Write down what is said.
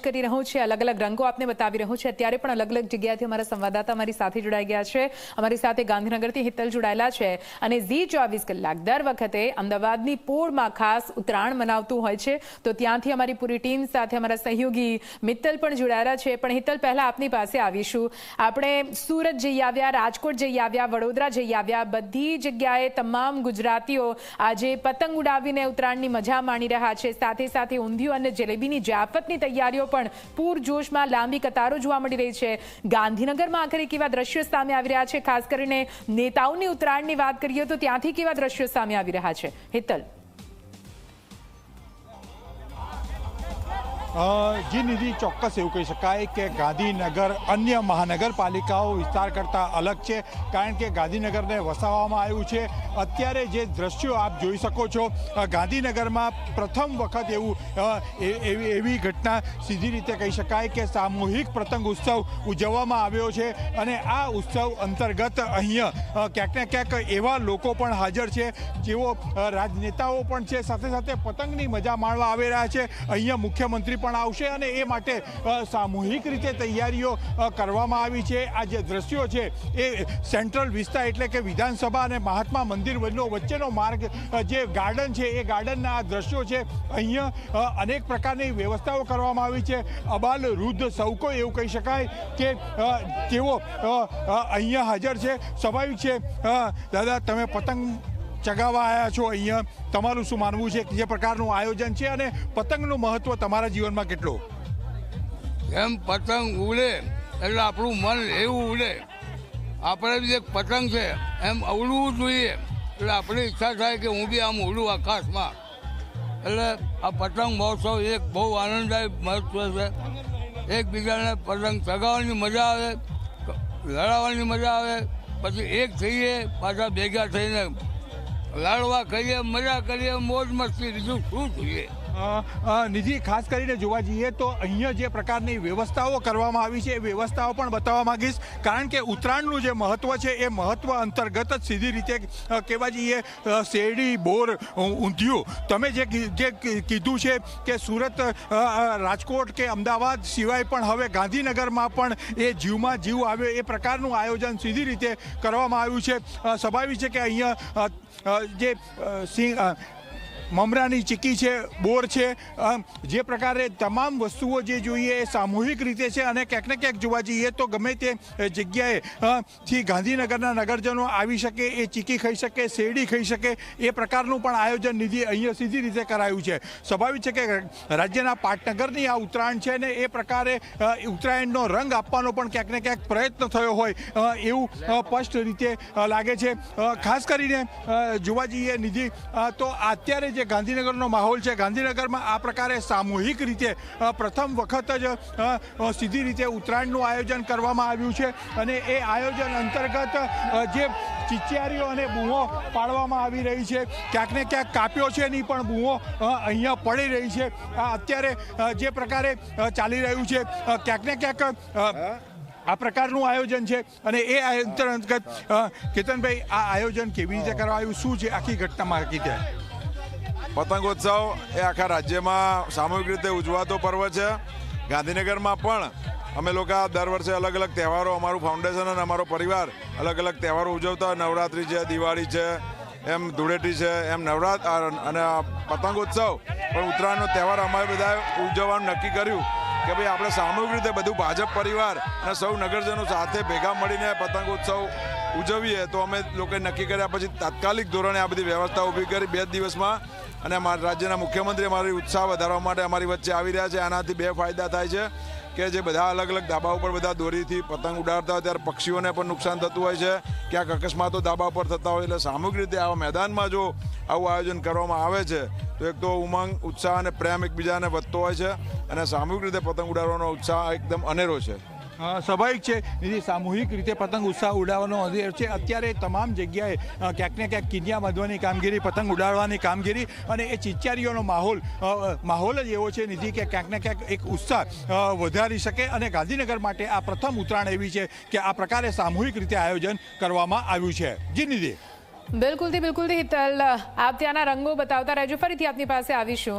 કરી રહ્યો છે, અલગ અલગ રંગો આપને બતાવી રહ્યું છે. અત્યારે પણ અલગ અલગ જગ્યાએથી અમારા સંવાદદાતા અમારી સાથે જોડાઈ ગયા છે. અમારી સાથે ગાંધીનગરથી હિતલ જોડાયેલા છે અને ઝી ચોવીસ કલાક દર વખતે અમદાવાદની પોળમાં ખાસ ઉત્તરાયણ મનાવતું હોય છે. તો ત્યાંથી અમારી પૂરી ટીમ સાથે અમારા સહયોગી મિત્તલ પણ જોડાયેલા છે. પણ હિતલ, પહેલા આપની પાસે આવીશું. આપણે સુરત જઈ આવ્યા, રાજકોટ જઈ આવ્યા, વડોદરા જઈ આવ્યા, બધી જગ્યાએ તમામ ગુજરાતીઓ આજે પતંગ ઉડાવીને ઉત્તરાયણની મજા માણી રહ્યા છે. સાથે સાથે ઊંધિયું અને જલેબીની જાફતની તૈયારીઓ પણ પૂરજોશમાં લાંબી કતારો જોવા મળી રહી છે. ગાંધીનગરમાં આખરે કેવા દ્રશ્યો સામે આવી રહ્યા છે? ખાસ કરીને નેતાઓની ઉત્તરાયણની વાત કરીએ તો ત્યાંથી કેવા દ્રશ્યો સામે આવી રહ્યા છે? હિતલ. જી નિધિ ચોક્કસ એવું કહી શકાય કે ગાંધીનગર અન્ય મહાનગરપાલિકાઓ વિસ્તાર કરતાં અલગ છે, કારણ કે ગાંધીનગરને વસાવવામાં આવ્યું છે. અત્યારે જે દ્રશ્યો આપ જોઈ શકો છો ગાંધીનગરમાં પ્રથમ વખત એવું એવી એવી ઘટના સીધી રીતે કહી શકાય કે સામૂહિક પતંગ ઉત્સવ ઉજવવામાં આવ્યો છે અને આ ઉત્સવ અંતર્ગત અહીંયા ક્યાંક ને ક્યાંક એવા લોકો પણ હાજર છે, જેઓ રાજનેતાઓ પણ છે, સાથે સાથે પતંગની મજા માણવા આવી રહ્યા છે. અહીંયા મુખ્યમંત્રી પણ આવશે અને એ માટે સામૂહિક રીતે તૈયારીઓ કરવામાં આવી છે. આ જે દ્રશ્યો છે, એ સેન્ટ્રલ વિસ્તાર એટલે કે વિધાનસભા અને મહાત્મા મંદિર વચ્ચેનો માર્ગ જે ગાર્ડન છે, એ ગાર્ડનના આ દ્રશ્યો છે, અહીંયા અનેક પ્રકારની વ્યવસ્થાઓ કરવામાં આવી છે. અબાલ વૃદ્ધ સૌ કોઈ એવું કહી શકાય કે તેઓ અહીંયા હાજર છે. સ્વાભાવિક છે દાદા, તમે પતંગ ચગાવવા આવ્યા છો અહીંયા. તમારું શું માનવું છે? જે પ્રકારનું આયોજન છે અને પતંગનું મહત્વ તમારા જીવનમાં કેટલું? એમ પતંગ ઉડે, એટલે આપણું મન એવું ઉડે. આપણે બી એક પતંગ છે, એમ અવડવું જોઈએ. એટલે આપણી ઈચ્છા થાય કે હું બી આમ ઉડું આકાશમાં. એટલે આ પતંગ મહોત્સવ એક બહુ આનંદદાયક મહત્વ છે. એકબીજાને પતંગ ચગાવવાની મજા આવે, લડાવવાની મજા આવે. પછી એક થઈએ, પાછા ભેગા થઈને લડવા કરીએ મજા કરીએ મોજ મસ્તી બીજું શું જોઈએ? નિધિ ખાસ કરીને જોવા જઈએ તો અહીંયા જે પ્રકારની વ્યવસ્થાઓ કરવામાં આવી છે એ વ્યવસ્થાઓ પણ બતાવવા માગીશ. કારણ કે ઉત્તરાયણનું જે મહત્વ છે એ મહત્વ અંતર્ગત જ સીધી રીતે કહેવા જઈએ શેરડી, બોર ઊંધિયું. તમે જે કીધું છે કે સુરત રાજકોટ કે અમદાવાદ સિવાય પણ હવે ગાંધીનગરમાં પણ એ જીવમાં જીવ આવ્યો એ પ્રકારનું આયોજન સીધી રીતે કરવામાં આવ્યું છે. સ્વાભાવિક છે કે અહીંયા જે સિંહ મમરાની ચીકી છે, બોર છે. જે પ્રકારે તમામ વસ્તુઓ જે જોઈએ એ સામૂહિક રીતે છે અને ક્યાંક ને ક્યાંક જોવા જઈએ તો ગમે તે જગ્યાએ થી ગાંધીનગરના નગરજનો આવી શકે, એ ચીકી ખાઈ શકે, શેરડી ખાઈ શકે, એ પ્રકારનું પણ આયોજન નિધિ અહીંયા સીધી રીતે કરાયું છે. સ્વાભાવિક છે કે રાજ્યના પાટનગરની આ ઉત્તરાયણ છે ને એ પ્રકારે ઉત્તરાયણનો રંગ આપવાનો પણ ક્યાંક ને ક્યાંક પ્રયત્ન થયો હોય એવું સ્પષ્ટ રીતે લાગે છે. ખાસ કરીને જોવા જઈએ નિધિ તો અત્યારે જે ગાંધીનગરનો માહોલ છે ગાંધીનગરમાં આ પ્રકારે સામૂહિક રીતે પ્રથમ વખત જ સીધી રીતે ઉત્તરાયણનું આયોજન કરવામાં આવ્યું છે અને એ આયોજન અંતર્ગત જે ચિચિયારીઓ અને બૂમો પાડવામાં આવી રહી છે ક્યાંક ને ક્યાંક કાપ્યો છે નહીં પણ બૂમો અહીંયા પડી રહી છે. આ અત્યારે જે પ્રકારે ચાલી રહ્યું છે ક્યાંક ને ક્યાંક આ પ્રકારનું આયોજન છે અને એ આયોજન અંતર્ગત કેતનભાઈ આ આયોજન કેવી રીતે કરાયું? શું છે આખી ઘટનામાં રીતે પતંગોત્સવ એ આખા રાજ્યમાં સામૂહિક રીતે ઉજવાતો પર્વ છે. ગાંધીનગરમાં પણ અમે લોકો દર વર્ષે અલગ અલગ તહેવારો, અમારું ફાઉન્ડેશન અને અમારો પરિવાર અલગ અલગ તહેવારો ઉજવતા. નવરાત્રિ છે, દિવાળી છે, એમ ધૂળેટી છે, એમ નવરાત અને પતંગોત્સવ. પણ ઉત્તરાયણનો તહેવાર અમારે બધાએ ઉજવવાનું નક્કી કર્યું કે ભાઈ આપણે સામૂહિક રીતે બધું ભાજપ પરિવાર અને સૌ નગરજનો સાથે ભેગા મળીને પતંગોત્સવ ઉજવીએ તો અમે લોકોએ નક્કી કર્યા, પછી તાત્કાલિક ધોરણે આ બધી વ્યવસ્થા ઊભી કરી બે દિવસમાં અને અમારા રાજ્યના મુખ્યમંત્રી અમારી ઉત્સાહ વધારવા માટે અમારી વચ્ચે આવી રહ્યા છે. આનાથી બે ફાયદા થાય છે કે જે બધા અલગ અલગ ધાબા ઉપર બધા દોરીથી પતંગ ઉડાડતા હોય ત્યારે પક્ષીઓને પણ નુકસાન થતું હોય છે. ક્યાંક અકસ્માતો ધાબા ઉપર થતા હોય એટલે સામૂહિક રીતે આવા મેદાનમાં જો આવું આયોજન કરવામાં આવે છે, તો એક તો ઉમંગ, ઉત્સાહ અને પ્રેમ એકબીજાને વધતો હોય છે અને સામૂહિક રીતે પતંગ ઉડાડવાનો ઉત્સાહ એકદમ અનેરો છે. સ્વાભાવિક છે. એથી સામૂહિક રીતે પતંગ ઉત્સાહ ઉડાવવાનો અધિકાર છે. અત્યારે તમામ જગ્યાએ ક્યાંક ને ક્યાંક કિન્યા બાંધવાની કામગીરી, પતંગ ઉડાડવાની કામગીરી અને એ ચિચારીઓનો માહોલ માહોલ જ એવો છે નિધિ કે ક્યાંક ને ક્યાંક એક ઉત્સાહ વધારી શકે અને ગાંધીનગર માટે આ પ્રથમ ઉત્તરાયણ એવી છે કે આ પ્રકારે સામૂહિક રીતે આયોજન કરવામાં આવ્યું છે. જી નિધિ. બિલકુલથી બિલકુલથી હિતલ. આપ ત્યાંના રંગો બતાવતા રહેજો. ફરીથી આપની પાસે આવીશું.